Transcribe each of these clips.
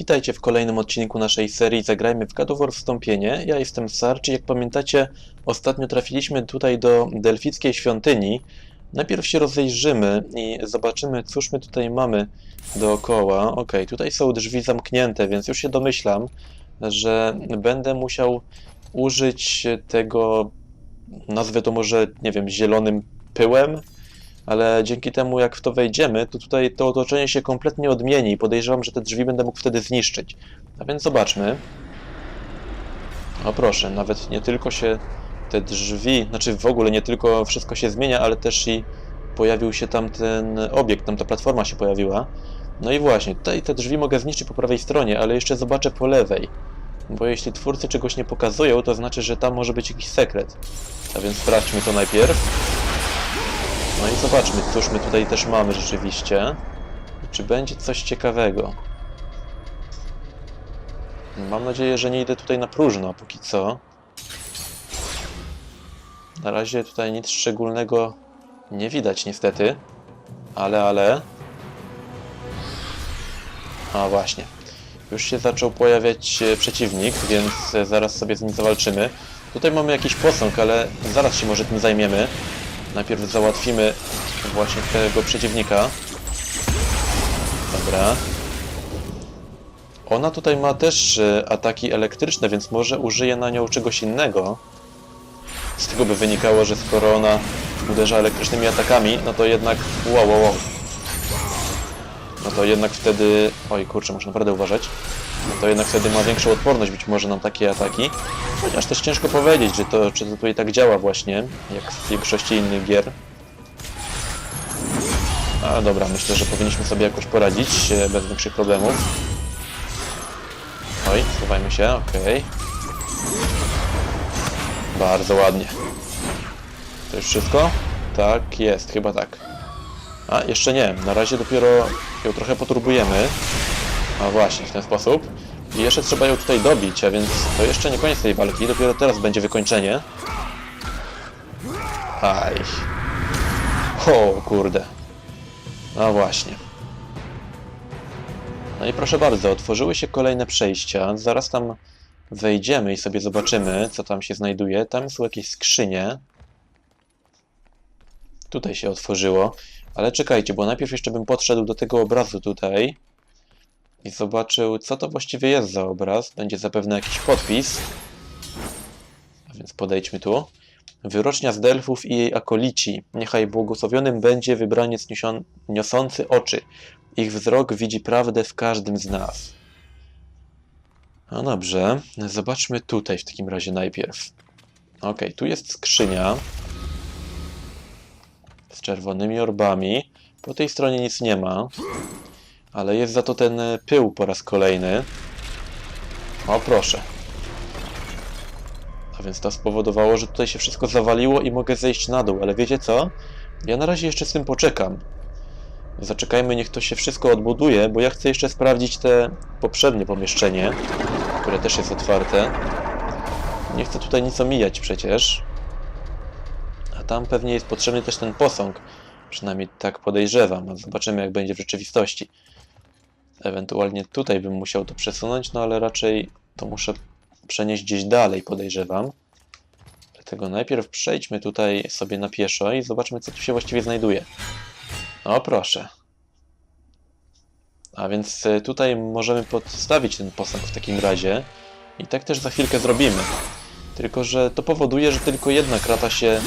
Witajcie w kolejnym odcinku naszej serii Zagrajmy w God Wstąpienie. Ja jestem Sarczy. Jak pamiętacie, ostatnio trafiliśmy tutaj do Delfickiej Świątyni. Najpierw się rozejrzymy i zobaczymy, cóż my tutaj mamy dookoła. Ok, tutaj są drzwi zamknięte, więc już się domyślam, że będę musiał użyć tego, nazwę to może, nie wiem, zielonym pyłem, ale dzięki temu, jak w to wejdziemy, to tutaj to otoczenie się kompletnie odmieni i podejrzewam, że te drzwi będę mógł wtedy zniszczyć. A więc zobaczmy. O proszę, nawet nie tylko się te drzwi, znaczy w ogóle nie tylko wszystko się zmienia, ale też i pojawił się tam ten obiekt, tam ta platforma się pojawiła. No i właśnie, tutaj te drzwi mogę zniszczyć po prawej stronie, ale jeszcze zobaczę po lewej. Bo jeśli twórcy czegoś nie pokazują, to znaczy, że tam może być jakiś sekret. A więc sprawdźmy to najpierw. No i zobaczmy, cóż my tutaj też mamy rzeczywiście. Czy będzie coś ciekawego? Mam nadzieję, że nie idę tutaj na próżno, póki co. Na razie tutaj nic szczególnego nie widać niestety. Ale, ale... A właśnie. Już się zaczął pojawiać e, przeciwnik, więc e, zaraz sobie z nim zawalczymy. Tutaj mamy jakiś posąg, ale zaraz się może tym zajmiemy. Najpierw załatwimy właśnie tego przeciwnika. Dobra. Ona tutaj ma też e, ataki elektryczne, więc może użyje na nią czegoś innego. Z tego by wynikało, że skoro ona uderza elektrycznymi atakami, no to jednak... Wow, wow, wow. No to jednak wtedy... Oj kurczę, muszę naprawdę uważać. No to jednak wtedy ma większą odporność być może na takie ataki. Chociaż też ciężko powiedzieć, że to, czy to tutaj tak działa właśnie, jak w większości innych gier. A dobra, myślę, że powinniśmy sobie jakoś poradzić e, bez większych problemów. Oj, schowajmy się, okej. Bardzo ładnie. To już wszystko? Tak, jest, chyba tak. A, jeszcze nie, na razie dopiero ją trochę poturbujemy. A właśnie, w ten sposób. I jeszcze trzeba ją tutaj dobić, a więc to jeszcze nie koniec tej walki, dopiero teraz będzie wykończenie. Aj. O, kurde. No właśnie. No i proszę bardzo, otworzyły się kolejne przejścia. Zaraz tam wejdziemy i sobie zobaczymy, co tam się znajduje. Tam są jakieś skrzynie. Tutaj się otworzyło. Ale czekajcie, bo najpierw jeszcze bym podszedł do tego obrazu tutaj i zobaczył, co to właściwie jest za obraz. Będzie zapewne jakiś podpis. A więc podejdźmy tu. Wyrocznia z Delfów i jej akolici. Niechaj błogosławionym będzie wybraniec niosą- niosący oczy. Ich wzrok widzi prawdę w każdym z nas. No dobrze, zobaczmy tutaj w takim razie najpierw. Ok, tu jest skrzynia z czerwonymi orbami. Po tej stronie nic nie ma. Ale jest za to ten e, pył po raz kolejny. O proszę. A więc to spowodowało, że tutaj się wszystko zawaliło i mogę zejść na dół. Ale wiecie co? Ja na razie jeszcze z tym poczekam. Zaczekajmy, niech to się wszystko odbuduje, bo ja chcę jeszcze sprawdzić te poprzednie pomieszczenie, które też jest otwarte. Nie chcę tutaj nic omijać przecież. A tam pewnie jest potrzebny też ten posąg. Przynajmniej tak podejrzewam. Zobaczymy, jak będzie w rzeczywistości. Ewentualnie tutaj bym musiał to przesunąć, no ale raczej to muszę przenieść gdzieś dalej, podejrzewam. Dlatego najpierw przejdźmy tutaj sobie na pieszo i zobaczmy, co tu się właściwie znajduje. O, proszę. A więc e, tutaj możemy podstawić ten posąg w takim razie. I tak też za chwilkę zrobimy. Tylko, że to powoduje, że tylko jedna krata się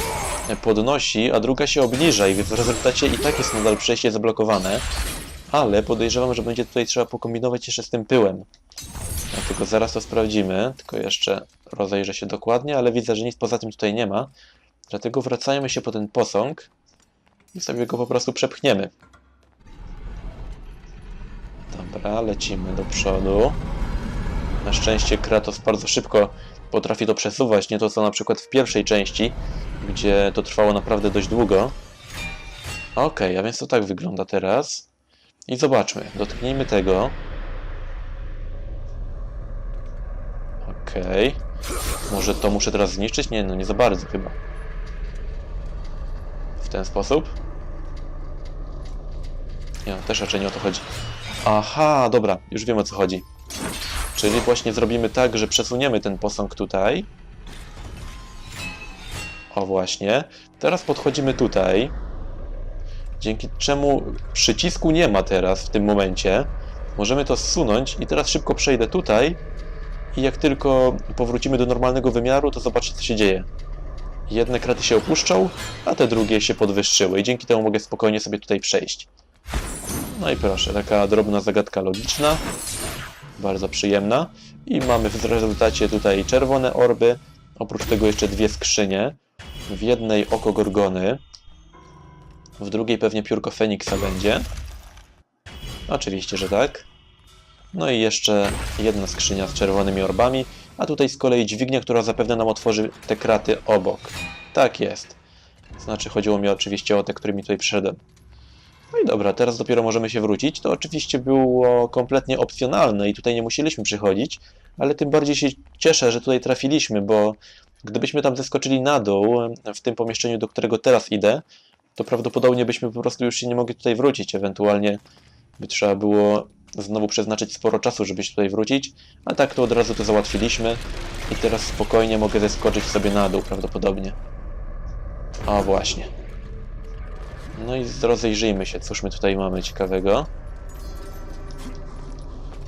podnosi, a druga się obniża i w rezultacie i tak jest nadal przejście zablokowane. Ale podejrzewam, że będzie tutaj trzeba pokombinować jeszcze z tym pyłem. Dlatego zaraz to sprawdzimy, tylko jeszcze rozejrzę się dokładnie, ale widzę, że nic poza tym tutaj nie ma. Dlatego wracajmy się po ten posąg i sobie go po prostu przepchniemy. Dobra, lecimy do przodu. Na szczęście Kratos bardzo szybko potrafi to przesuwać, nie to co na przykład w pierwszej części, gdzie to trwało naprawdę dość długo. Ok, a więc to tak wygląda teraz. I zobaczmy, dotknijmy tego. Okej. Może to muszę teraz zniszczyć? Nie, no nie za bardzo chyba. W ten sposób? Nie, no, też raczej nie o to chodzi. Aha, dobra, już wiem o co chodzi. Czyli właśnie zrobimy tak, że przesuniemy ten posąg tutaj. O właśnie. Teraz podchodzimy tutaj. Dzięki czemu przycisku nie ma teraz w tym momencie. Możemy to zsunąć i teraz szybko przejdę tutaj. I jak tylko powrócimy do normalnego wymiaru, to zobaczcie co się dzieje. Jedne kraty się opuszczą, a te drugie się podwyższyły i dzięki temu mogę spokojnie sobie tutaj przejść. No i proszę, taka drobna zagadka logiczna, bardzo przyjemna. I mamy w rezultacie tutaj czerwone orby, oprócz tego jeszcze dwie skrzynie. W jednej oko Gorgony, w drugiej pewnie piórko Feniksa będzie. Oczywiście, że tak. No i jeszcze jedna skrzynia z czerwonymi orbami, a tutaj z kolei dźwignia, która zapewne nam otworzy te kraty obok. Tak jest. Znaczy chodziło mi oczywiście o te, którymi tutaj przyszedłem. No i dobra, teraz dopiero możemy się wrócić. To oczywiście było kompletnie opcjonalne i tutaj nie musieliśmy przychodzić, ale tym bardziej się cieszę, że tutaj trafiliśmy, bo gdybyśmy tam zeskoczyli na dół, w tym pomieszczeniu, do którego teraz idę, to prawdopodobnie byśmy po prostu już się nie mogli tutaj wrócić. Ewentualnie by trzeba było znowu przeznaczyć sporo czasu, żeby się tutaj wrócić, a tak to od razu to załatwiliśmy i teraz spokojnie mogę zeskoczyć sobie na dół prawdopodobnie. O właśnie. No i rozejrzyjmy się, cóż my tutaj mamy ciekawego.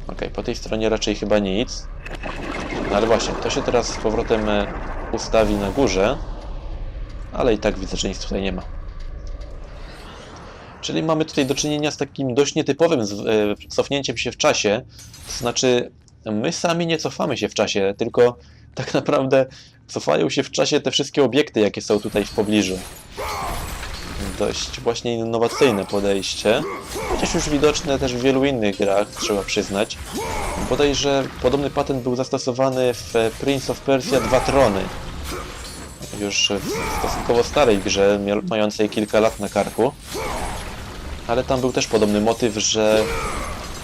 Ok, po tej stronie raczej chyba nic. No ale właśnie, to się teraz z powrotem e, ustawi na górze, ale i tak widzę, że nic tutaj nie ma. Czyli mamy tutaj do czynienia z takim dość nietypowym e, cofnięciem się w czasie. To znaczy, my sami nie cofamy się w czasie, tylko tak naprawdę cofają się w czasie te wszystkie obiekty, jakie są tutaj w pobliżu. Dość właśnie innowacyjne podejście, chociaż już widoczne też w wielu innych grach, trzeba przyznać. Bodajże podobny patent był zastosowany w Prince of Persia 2 Trony. Już w stosunkowo starej grze, mającej kilka lat na karku. Ale tam był też podobny motyw, że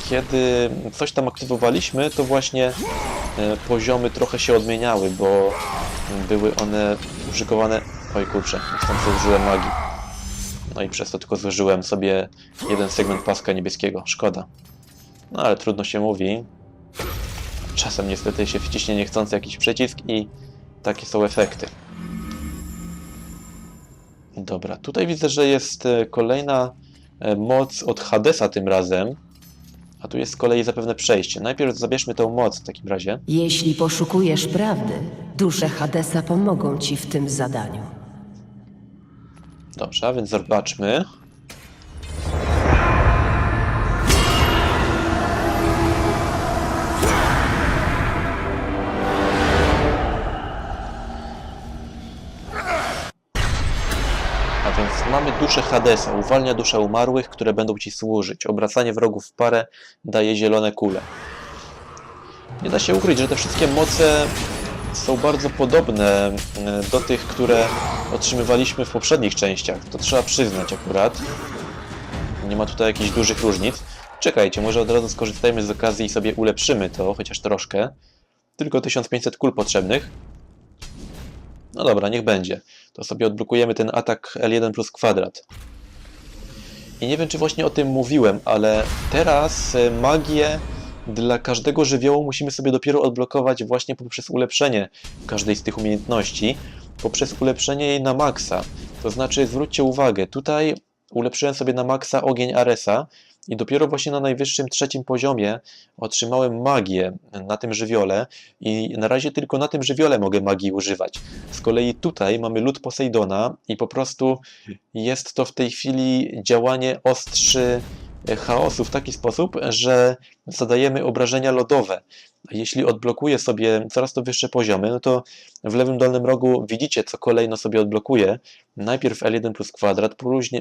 kiedy coś tam aktywowaliśmy, to właśnie e, poziomy trochę się odmieniały, bo były one uszykowane... Oj kurczę, niechcący użyłem magii. No i przez to tylko zużyłem sobie jeden segment paska niebieskiego. Szkoda. No ale trudno się mówi. Czasem niestety się wciśnie niechcący jakiś przycisk i takie są efekty. Dobra, tutaj widzę, że jest e, kolejna moc od Hadesa tym razem. A tu jest z kolei zapewne przejście. Najpierw zabierzmy tą moc w takim razie. Jeśli poszukujesz prawdy, dusze Hadesa pomogą ci w tym zadaniu. Dobrze, a więc zobaczmy. Mamy duszę Hadesa. Uwalnia dusze umarłych, które będą ci służyć. Obracanie wrogów w parę daje zielone kule. Nie da się ukryć, że te wszystkie moce są bardzo podobne e, do tych, które otrzymywaliśmy w poprzednich częściach. To trzeba przyznać akurat. Nie ma tutaj jakichś dużych różnic. Czekajcie, może od razu skorzystajmy z okazji i sobie ulepszymy to, chociaż troszkę. Tylko 1500 kul potrzebnych. No dobra, niech będzie. To sobie odblokujemy ten atak L1 plus kwadrat. I nie wiem, czy właśnie o tym mówiłem, ale teraz e, magię dla każdego żywiołu musimy sobie dopiero odblokować właśnie poprzez ulepszenie każdej z tych umiejętności, poprzez ulepszenie jej na maksa. To znaczy, zwróćcie uwagę, tutaj ulepszyłem sobie na maksa ogień Aresa i dopiero właśnie na najwyższym trzecim poziomie otrzymałem magię na tym żywiole i na razie tylko na tym żywiole mogę magii używać. Z kolei tutaj mamy lód Posejdona i po prostu jest to w tej chwili działanie ostrzy chaosu w taki sposób, że zadajemy obrażenia lodowe. Jeśli odblokuję sobie coraz to wyższe poziomy, no to w lewym dolnym rogu widzicie, co kolejno sobie odblokuję. Najpierw L1 plus kwadrat,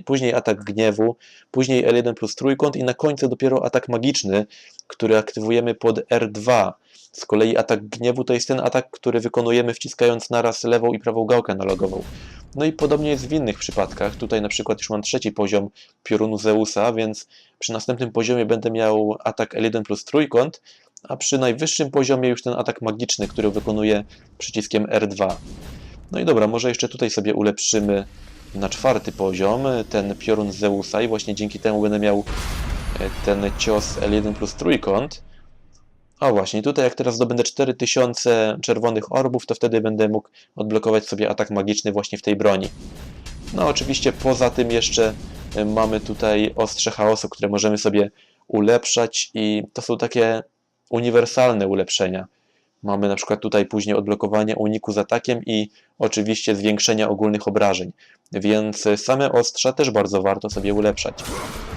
później atak gniewu, później L1 plus trójkąt i na końcu dopiero atak magiczny, który aktywujemy pod R2. Z kolei atak gniewu to jest ten atak, który wykonujemy wciskając naraz lewą i prawą gałkę analogową. No i podobnie jest w innych przypadkach. Tutaj na przykład już mam trzeci poziom piorunu Zeusa, więc przy następnym poziomie będę miał atak L1 plus trójkąt, a przy najwyższym poziomie już ten atak magiczny, który wykonuję przyciskiem R2. No i dobra, może jeszcze tutaj sobie ulepszymy na czwarty poziom ten piorun Zeusa i właśnie dzięki temu będę miał e, ten cios L1 plus trójkąt. O właśnie, tutaj jak teraz zdobędę 4000 czerwonych orbów, to wtedy będę mógł odblokować sobie atak magiczny właśnie w tej broni. No oczywiście poza tym jeszcze e, mamy tutaj ostrze chaosu, które możemy sobie ulepszać i to są takie uniwersalne ulepszenia. Mamy na przykład tutaj później odblokowanie uniku z atakiem i oczywiście zwiększenia ogólnych obrażeń. Więc same ostrza też bardzo warto sobie ulepszać.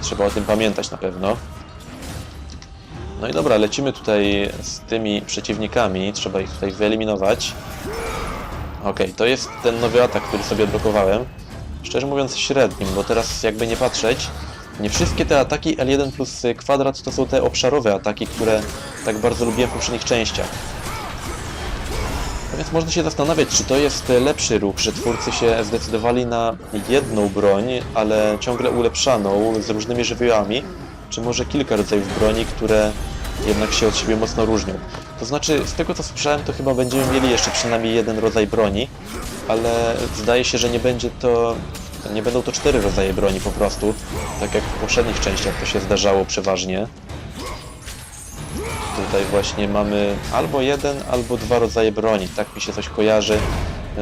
Trzeba o tym pamiętać na pewno. No i dobra, lecimy tutaj z tymi przeciwnikami. Trzeba ich tutaj wyeliminować. Okej, to jest ten nowy atak, który sobie odblokowałem. Szczerze mówiąc średnim, bo teraz jakby nie patrzeć, nie wszystkie te ataki L1 plus kwadrat to są te obszarowe ataki, które tak bardzo lubiłem w poprzednich częściach. A więc można się zastanawiać, czy to jest lepszy ruch, że twórcy się zdecydowali na jedną broń, ale ciągle ulepszaną z różnymi żywiołami, czy może kilka rodzajów broni, które jednak się od siebie mocno różnią. To znaczy, z tego co słyszałem, to chyba będziemy mieli jeszcze przynajmniej jeden rodzaj broni, ale zdaje się, że nie będzie to. Nie będą to cztery rodzaje broni po prostu, tak jak w poprzednich częściach to się zdarzało przeważnie. Tutaj właśnie mamy albo jeden, albo dwa rodzaje broni. Tak mi się coś kojarzy,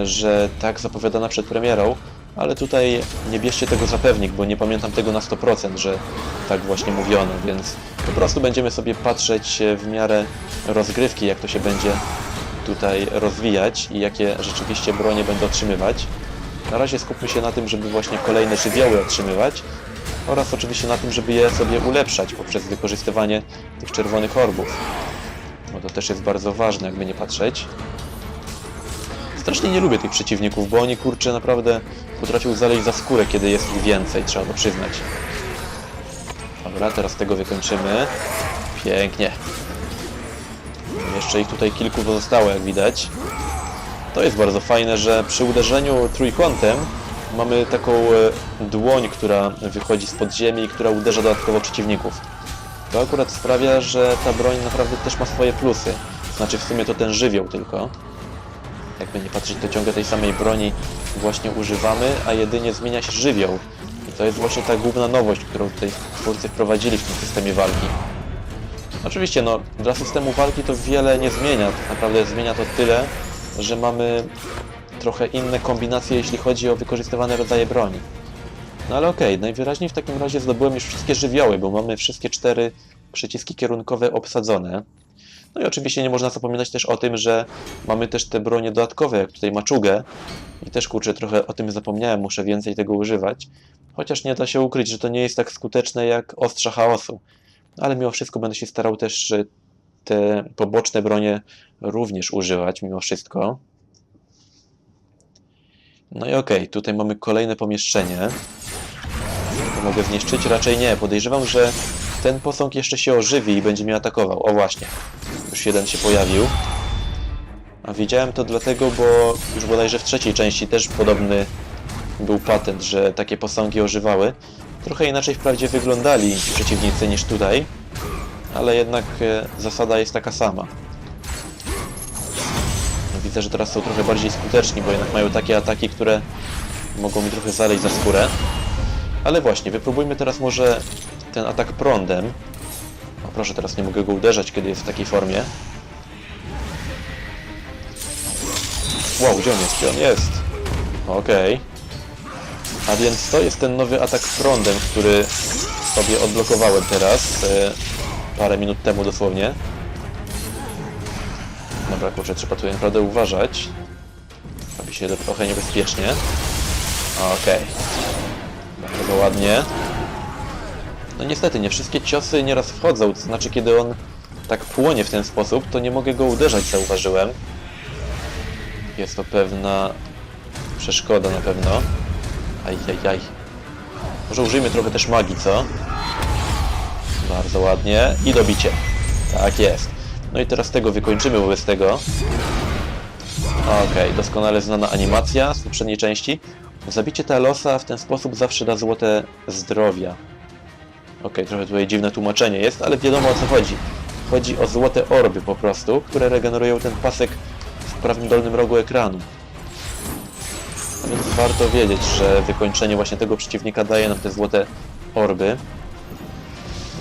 że tak zapowiadana przed premierą, ale tutaj nie bierzcie tego za pewnik, bo nie pamiętam tego na 100%, że tak właśnie mówiono, więc po prostu będziemy sobie patrzeć w miarę rozgrywki, jak to się będzie tutaj rozwijać i jakie rzeczywiście bronie będę otrzymywać. Na razie skupmy się na tym, żeby właśnie kolejne żywioły otrzymywać oraz oczywiście na tym, żeby je sobie ulepszać poprzez wykorzystywanie tych czerwonych orbów. Bo to też jest bardzo ważne, jakby nie patrzeć. Strasznie nie lubię tych przeciwników, bo oni kurczę naprawdę potrafią zaleźć za skórę, kiedy jest ich więcej, trzeba to przyznać. Dobra, teraz tego wykończymy. Pięknie. Jeszcze ich tutaj kilku pozostało, jak widać. To jest bardzo fajne, że przy uderzeniu trójkątem mamy taką e, dłoń, która wychodzi z podziemi i która uderza dodatkowo przeciwników. To akurat sprawia, że ta broń naprawdę też ma swoje plusy. Znaczy w sumie to ten żywioł tylko. Jakby nie patrzeć, to ciągle tej samej broni właśnie używamy, a jedynie zmienia się żywioł. I to jest właśnie ta główna nowość, którą tutaj twórcy wprowadzili w tym systemie walki. Oczywiście, no, dla systemu walki to wiele nie zmienia. Tak naprawdę zmienia to tyle, że mamy trochę inne kombinacje, jeśli chodzi o wykorzystywane rodzaje broni. No ale okej, najwyraźniej w takim razie zdobyłem już wszystkie żywioły, bo mamy wszystkie cztery przyciski kierunkowe obsadzone. No i oczywiście nie można zapominać też o tym, że mamy też te bronie dodatkowe, jak tutaj maczugę. I też kurczę, trochę o tym zapomniałem, muszę więcej tego używać. Chociaż nie da się ukryć, że to nie jest tak skuteczne jak ostrza chaosu. Ale mimo wszystko będę się starał też te poboczne bronie również używać, mimo wszystko. No i okej, tutaj mamy kolejne pomieszczenie. To mogę zniszczyć? Raczej nie. Podejrzewam, że ten posąg jeszcze się ożywi i będzie mnie atakował. O właśnie, już jeden się pojawił. A widziałem to dlatego, bo już bodajże w trzeciej części też podobny był patent, że takie posągi ożywały. Trochę inaczej wprawdzie wyglądali przeciwnicy niż tutaj, ale jednak e, zasada jest taka sama. No, Widzę, że teraz są trochę bardziej skuteczni, bo jednak mają takie ataki, które mogą mi trochę zaleć za skórę. Ale właśnie, wypróbujmy teraz może ten atak prądem. O proszę, teraz nie mogę go uderzać, kiedy jest w takiej formie. Wow, gdzie on jest? Gdzie on jest? Okej. A więc to jest ten nowy atak prądem, który sobie odblokowałem teraz. Parę minut temu dosłownie. Dobra, kurczę, trzeba tutaj naprawdę uważać. Robi się trochę niebezpiecznie. Okej. Bardzo ładnie. No niestety, nie wszystkie ciosy nieraz wchodzą, to znaczy kiedy on tak płonie w ten sposób, to nie mogę go uderzać, zauważyłem. Jest to pewna przeszkoda na pewno. Ajajaj. Może użyjmy trochę też magii, co? Bardzo ładnie. I dobicie. Tak jest. No i teraz tego wykończymy wobec tego. Okej, doskonale znana animacja z poprzedniej części. Zabicie Talosa w ten sposób zawsze da złote zdrowia. Okej, trochę tutaj dziwne tłumaczenie jest, ale wiadomo o co chodzi. Chodzi o złote orby po prostu, które regenerują ten pasek w prawym dolnym rogu ekranu. Więc warto wiedzieć, że wykończenie właśnie tego przeciwnika daje nam te złote orby.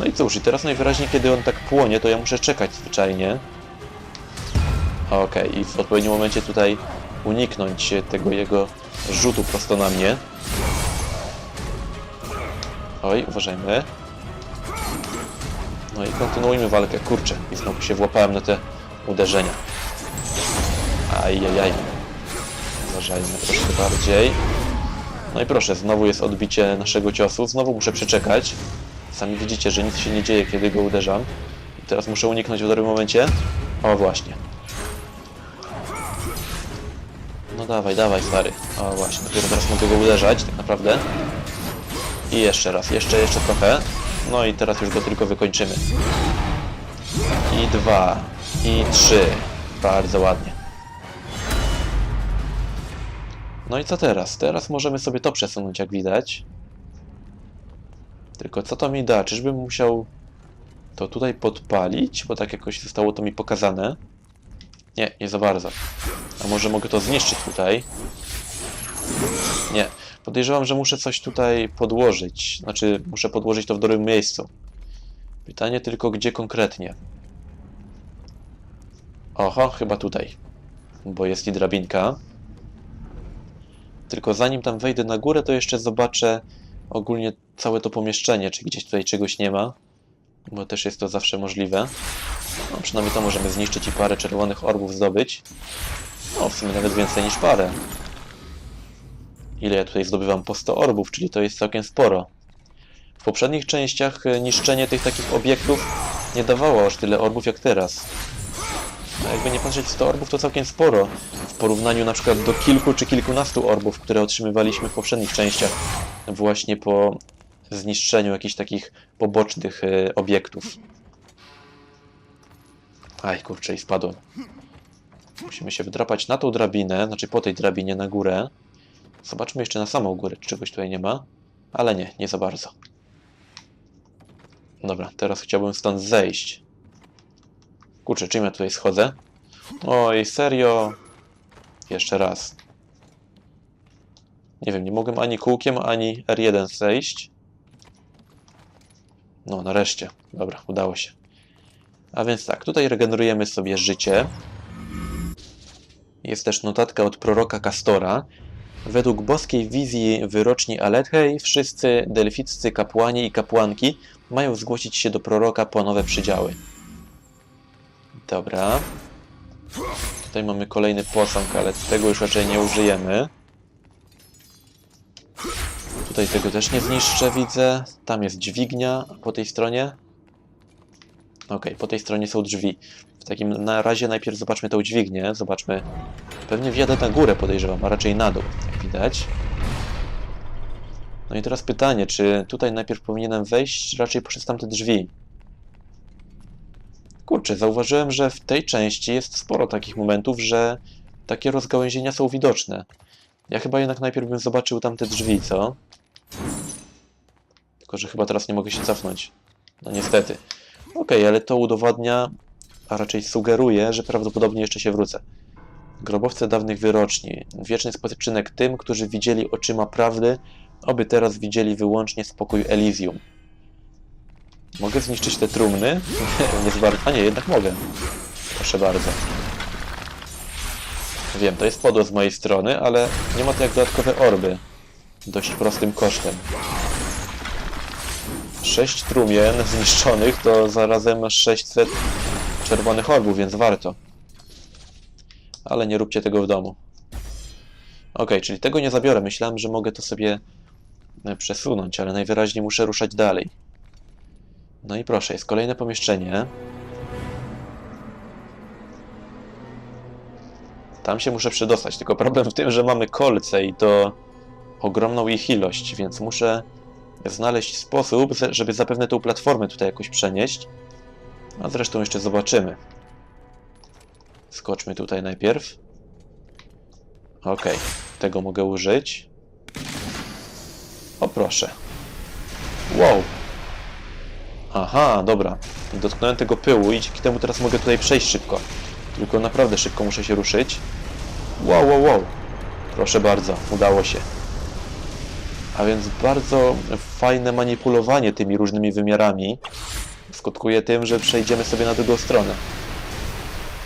No i cóż, i teraz najwyraźniej, kiedy on tak płonie, to ja muszę czekać zwyczajnie. Okej, i w odpowiednim momencie tutaj uniknąć tego jego rzutu prosto na mnie. Oj, uważajmy. No i kontynuujmy walkę. Kurczę, i znowu się włapałem na te uderzenia. Ajajaj. Uważajmy troszkę bardziej. No i proszę, znowu jest odbicie naszego ciosu. Znowu muszę przeczekać. Sami widzicie, że nic się nie dzieje, kiedy go uderzam. I teraz muszę uniknąć w dobrym momencie. O, właśnie. No dawaj, dawaj, stary. O, właśnie, dopiero teraz mogę go uderzać, tak naprawdę. I jeszcze raz, jeszcze, jeszcze trochę. No i teraz już go tylko wykończymy. I dwa, i trzy. Bardzo ładnie. No i co teraz? Teraz możemy sobie to przesunąć, jak widać. Tylko co to mi da? Czyżbym musiał to tutaj podpalić? Bo tak jakoś zostało to mi pokazane. Nie, nie za bardzo. A może mogę to zniszczyć tutaj? Nie. Podejrzewam, że muszę coś tutaj podłożyć. Znaczy, muszę podłożyć to w dobrym miejscu. Pytanie tylko, gdzie konkretnie? Oho, chyba tutaj. Bo jest i drabinka. Tylko zanim tam wejdę na górę, to jeszcze zobaczę ogólnie całe to pomieszczenie, czy gdzieś tutaj czegoś nie ma. Bo też jest to zawsze możliwe. No, przynajmniej to możemy zniszczyć i parę czerwonych orbów zdobyć. No, w sumie nawet więcej niż parę. Ile ja tutaj zdobywam? Po 100 orbów, czyli to jest całkiem sporo. W poprzednich częściach e, niszczenie tych takich obiektów nie dawało aż tyle orbów jak teraz. A jakby nie patrzeć 100 orbów to całkiem sporo. W porównaniu na przykład do kilku czy kilkunastu orbów, które otrzymywaliśmy w poprzednich częściach. Właśnie po zniszczeniu jakichś takich pobocznych e, obiektów. Aj, kurczę, i spadłem. Musimy się wdrapać na tą drabinę, znaczy po tej drabinie na górę. Zobaczmy jeszcze na samą górę, czy czegoś tutaj nie ma. Ale nie, nie za bardzo. Dobra, teraz chciałbym stąd zejść. Kurczę, czym ja tutaj schodzę? Oj, serio? Jeszcze raz. Nie wiem, nie mogłem ani kółkiem, ani R1 zejść. No, nareszcie. Dobra, udało się. A więc tak, tutaj regenerujemy sobie życie. Jest też notatka od proroka Kastora. Według boskiej wizji wyroczni Alethei, wszyscy delficcy kapłani i kapłanki mają zgłosić się do proroka po nowe przydziały. Dobra. Tutaj mamy kolejny posąg, ale tego już raczej nie użyjemy. Tutaj tego też nie zniszczę, widzę. Tam jest dźwignia po tej stronie. Ok, po tej stronie są drzwi. W takim na razie najpierw zobaczmy tą dźwignię. Zobaczmy. Pewnie wjadę na górę, podejrzewam, a raczej na dół, jak widać. No i teraz pytanie, czy tutaj najpierw powinienem wejść, raczej przez tamte drzwi? Kurczę, zauważyłem, że w tej części jest sporo takich momentów, że takie rozgałęzienia są widoczne. Ja chyba jednak najpierw bym zobaczył tamte drzwi, co? Tylko, że chyba teraz nie mogę się cofnąć. No niestety. Okej, ale to udowadnia, a raczej sugeruje, że prawdopodobnie jeszcze się wrócę. Grobowce dawnych wyroczni. Wieczny spoczynek tym, którzy widzieli oczyma prawdy, oby teraz widzieli wyłącznie spokój Elysium. Mogę zniszczyć te trumny? nie zbar... A nie, jednak mogę. Proszę bardzo. Wiem, to jest podło z mojej strony, ale nie ma to jak dodatkowe orby. Dość prostym kosztem. 6 trumien zniszczonych to zarazem 600 czerwonych orbów, więc warto. Ale nie róbcie tego w domu. Ok, czyli tego nie zabiorę. Myślałem, że mogę to sobie e, przesunąć, ale najwyraźniej muszę ruszać dalej. No i proszę, jest kolejne pomieszczenie. Tam się muszę przedostać, tylko problem w tym, że mamy kolce i to ogromną ich ilość, więc muszę znaleźć sposób, żeby zapewne tą platformę tutaj jakoś przenieść. A zresztą jeszcze zobaczymy. Skoczmy tutaj najpierw. Ok, tego mogę użyć. O proszę. Wow. Aha, dobra. Dotknąłem tego pyłu i dzięki temu teraz mogę tutaj przejść szybko. Tylko naprawdę szybko muszę się ruszyć. Wow, wow, wow. Proszę bardzo, udało się. A więc bardzo fajne manipulowanie tymi różnymi wymiarami. skutkuje tym, że przejdziemy sobie na drugą stronę.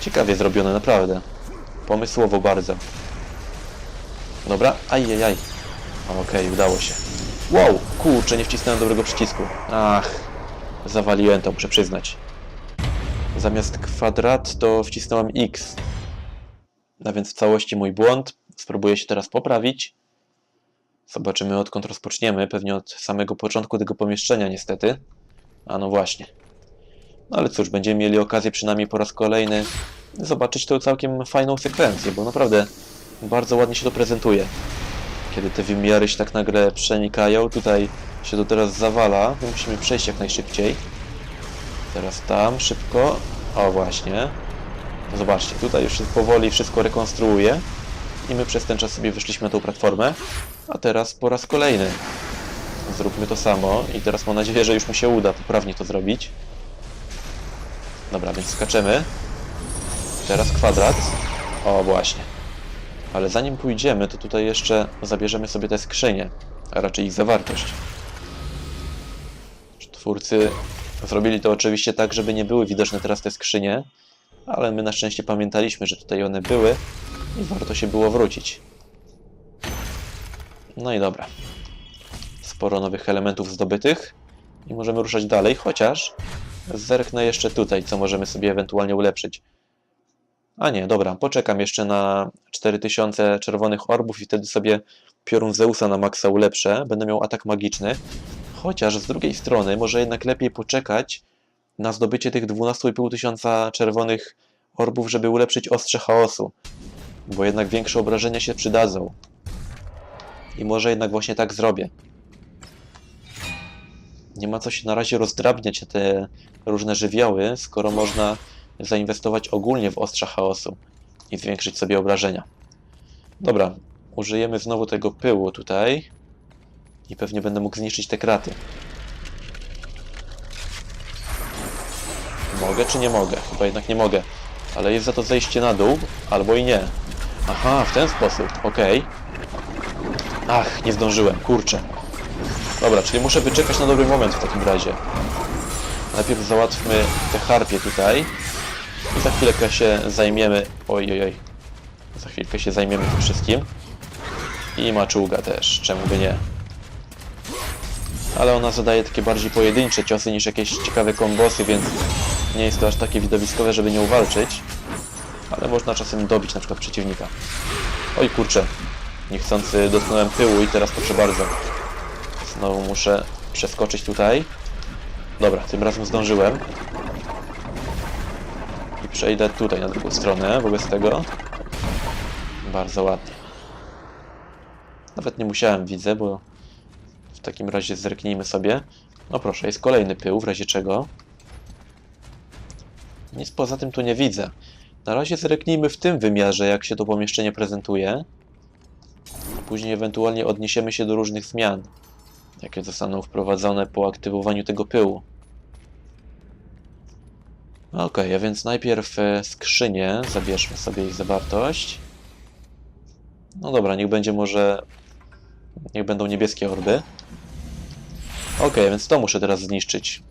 Ciekawie zrobione, naprawdę. Pomysłowo bardzo. Dobra, ajajaj. Okej, udało się. Wow, kurczę, nie wcisnąłem dobrego przycisku. Ach, zawaliłem to, muszę przyznać. Zamiast kwadrat to wcisnąłem X. A więc w całości mój błąd. Spróbuję się teraz poprawić. Zobaczymy odkąd rozpoczniemy. Pewnie od samego początku tego pomieszczenia niestety. A no właśnie. No ale cóż, będziemy mieli okazję przynajmniej po raz kolejny zobaczyć tą całkiem fajną sekwencję, bo naprawdę bardzo ładnie się to prezentuje. Kiedy te wymiary się tak nagle przenikają, tutaj się to teraz zawala, my musimy przejść jak najszybciej. Teraz tam, szybko. O właśnie. Zobaczcie, tutaj już powoli wszystko rekonstruuje. I my przez ten czas sobie wyszliśmy na tą platformę. A teraz po raz kolejny zróbmy to samo. I teraz mam nadzieję, że już mi się uda poprawnie to zrobić. Dobra, więc skaczemy. Teraz kwadrat. O, właśnie. Ale zanim pójdziemy, to tutaj jeszcze zabierzemy sobie te skrzynie, a raczej ich zawartość. Twórcy zrobili to oczywiście tak, żeby nie były widoczne teraz te skrzynie, ale my na szczęście pamiętaliśmy, że tutaj one były i warto się było wrócić. No i dobra. Sporo nowych elementów zdobytych i możemy ruszać dalej, chociaż zerknę jeszcze tutaj, co możemy sobie ewentualnie ulepszyć. A nie, dobra, poczekam jeszcze na 4000 czerwonych orbów i wtedy sobie piorun Zeusa na maksa ulepszę. Będę miał atak magiczny. Chociaż z drugiej strony może jednak lepiej poczekać na zdobycie tych 12,5 tysiąca czerwonych orbów, żeby ulepszyć ostrze chaosu. Bo jednak większe obrażenia się przydadzą. I może jednak właśnie tak zrobię. Nie ma co się na razie rozdrabniać te różne żywioły, skoro można zainwestować ogólnie w ostrza chaosu i zwiększyć sobie obrażenia. Dobra, użyjemy znowu tego pyłu tutaj i pewnie będę mógł zniszczyć te kraty. Mogę czy nie mogę? Chyba jednak nie mogę. Ale jest za to zejście na dół, albo i nie. Aha, w ten sposób, okej. Ach, nie zdążyłem, kurczę. Dobra, czyli muszę wyczekać na dobry moment w takim razie. Najpierw załatwmy te harpie tutaj. I za chwilkę się zajmiemy... Oj, oj, oj. Za chwilkę się zajmiemy tym wszystkim. I maczuga też, czemu by nie. Ale ona zadaje takie bardziej pojedyncze ciosy niż jakieś ciekawe kombosy, więc nie jest to aż takie widowiskowe, żeby nią walczyć. Ale można czasem dobić na przykład przeciwnika. Oj kurczę. Niechcący dotknąłem pyłu i teraz proszę bardzo. Znowu muszę przeskoczyć tutaj. Dobra, tym razem zdążyłem. I przejdę tutaj na drugą stronę wobec tego. Bardzo ładnie. Nawet nie musiałem, widzę, bo takim razie zerknijmy sobie. No proszę, jest kolejny pył, w razie czego. Nic poza tym tu nie widzę. Na razie zerknijmy w tym wymiarze, jak się to pomieszczenie prezentuje. Później ewentualnie odniesiemy się do różnych zmian, jakie zostaną wprowadzone po aktywowaniu tego pyłu. Okej, a więc najpierw e, skrzynię, zabierzmy sobie ich zawartość. No dobra, niech będzie może... Niech będą niebieskie orby. Okej, więc to muszę teraz zniszczyć.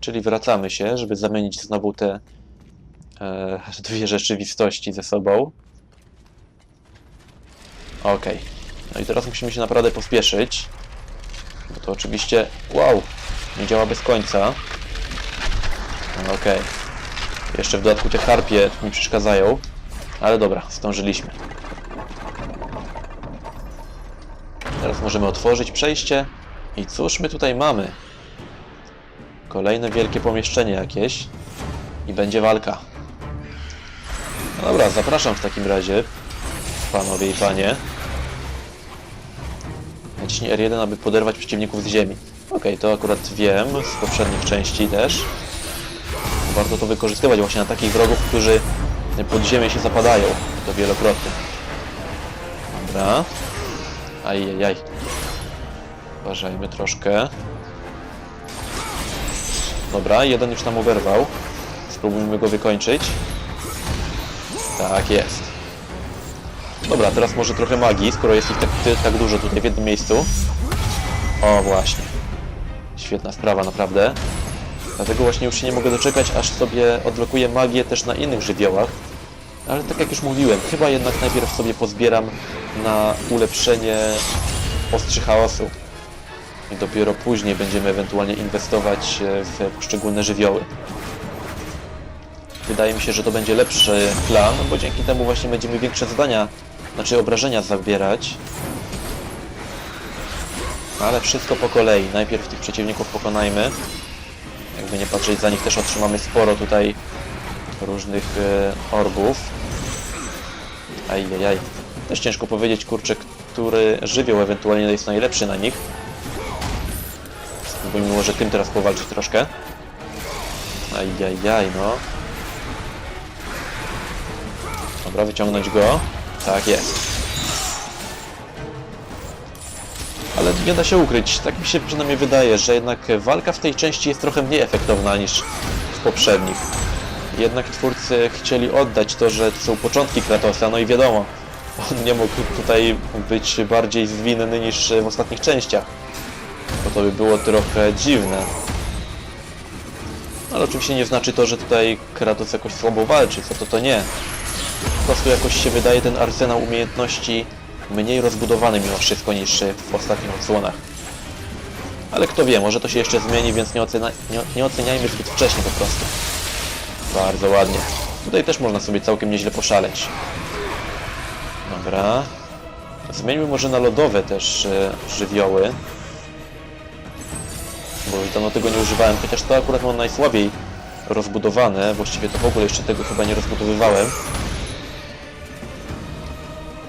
Czyli wracamy się, żeby zamienić znowu te e, dwie rzeczywistości ze sobą. Okej. No i teraz musimy się naprawdę pospieszyć. Bo to oczywiście... Wow! Nie działa bez końca. Okej. Jeszcze w dodatku te harpie mi przeszkadzają. Ale dobra, zdążyliśmy. Teraz możemy otworzyć przejście. I cóż my tutaj mamy? Kolejne wielkie pomieszczenie jakieś. I będzie walka. No dobra, zapraszam w takim razie. Panowie i panie. Naciśnij R1, aby poderwać przeciwników z ziemi. Okej, to akurat wiem z poprzednich części też. Warto to wykorzystywać właśnie na takich wrogów, którzy pod ziemię się zapadają. To wielokrotnie. Dobra. Ajajaj. Uważajmy troszkę. Dobra, jeden już nam oberwał. Spróbujmy go wykończyć. Tak jest. Dobra, teraz może trochę magii, skoro jest ich tak, tak dużo tutaj w jednym miejscu. O, właśnie. Świetna sprawa, naprawdę. Dlatego właśnie już się nie mogę doczekać, aż sobie odblokuję magię też na innych żywiołach. Ale tak jak już mówiłem, chyba jednak najpierw sobie pozbieram na ulepszenie ostrzy chaosu. I dopiero później będziemy ewentualnie inwestować e, w poszczególne żywioły. Wydaje mi się, że to będzie lepszy plan, bo dzięki temu właśnie będziemy większe zadania, znaczy obrażenia zabierać. Ale wszystko po kolei. Najpierw tych przeciwników pokonajmy. Jakby nie patrzeć, za nich też otrzymamy sporo tutaj różnych e, orbów. Ajajaj. Też ciężko powiedzieć, kurczę, który żywioł ewentualnie jest najlepszy na nich. Spróbujmy może tym teraz powalczyć troszkę. Ajajaj, no. Dobra, wyciągnąć go. Tak jest. Ale nie da się ukryć, tak mi się przynajmniej wydaje, że jednak walka w tej części jest trochę mniej efektowna niż w poprzednich. Jednak twórcy chcieli oddać to, że to są początki Kratosa, no i wiadomo, on nie mógł tutaj być bardziej zwinny niż w ostatnich częściach, bo to by było trochę dziwne. Ale oczywiście nie znaczy to, że tutaj Kratos jakoś słabo walczy, co to to nie. Po prostu jakoś się wydaje ten arsenał umiejętności mniej rozbudowany mimo wszystko niż w ostatnich odsłonach. Ale kto wie, może to się jeszcze zmieni, więc nie, ocena, nie, nie oceniajmy zbyt wcześnie po prostu. Bardzo ładnie. Tutaj też można sobie całkiem nieźle poszaleć. Dobra. Zmieńmy może na lodowe też e, żywioły. Bo już dawno tego nie używałem, chociaż to akurat mam najsłabiej rozbudowane. Właściwie to w ogóle jeszcze tego chyba nie rozbudowywałem.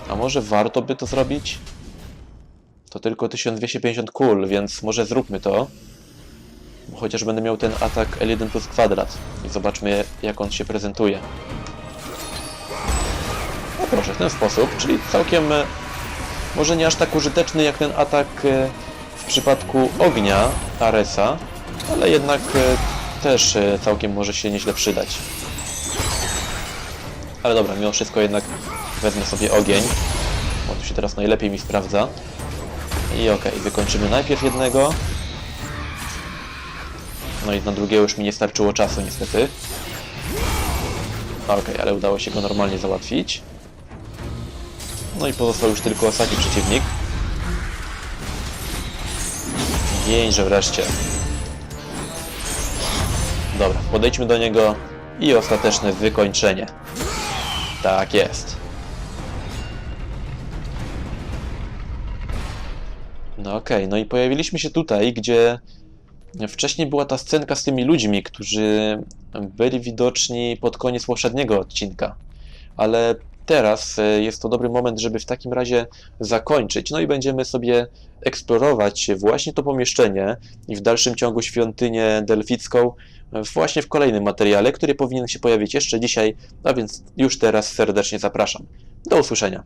A może warto by to zrobić? To tylko 1250 kul, więc może zróbmy to. Chociaż będę miał ten atak L1 plus kwadrat. I zobaczmy jak on się prezentuje. No proszę, w ten sposób, czyli całkiem e, może nie aż tak użyteczny jak ten atak e, w przypadku ognia Aresa, ale jednak e, też e, całkiem może się nieźle przydać. Ale dobra, mimo wszystko jednak wezmę sobie ogień, bo tu się teraz najlepiej mi sprawdza. I okej, wykończymy najpierw jednego. No i na drugiego już mi nie starczyło czasu niestety. Okej, ale udało się go normalnie załatwić. No i pozostał już tylko ostatni przeciwnik. Gieńże wreszcie. Dobra, podejdźmy do niego i ostateczne wykończenie. Tak jest. No okej, no i pojawiliśmy się tutaj, gdzie wcześniej była ta scenka z tymi ludźmi, którzy byli widoczni pod koniec poprzedniego odcinka. Ale teraz e, jest to dobry moment, żeby w takim razie zakończyć. No i będziemy sobie eksplorować właśnie to pomieszczenie i w dalszym ciągu świątynię delficką właśnie w kolejnym materiale, który powinien się pojawić jeszcze dzisiaj, a więc już teraz serdecznie zapraszam. Do usłyszenia.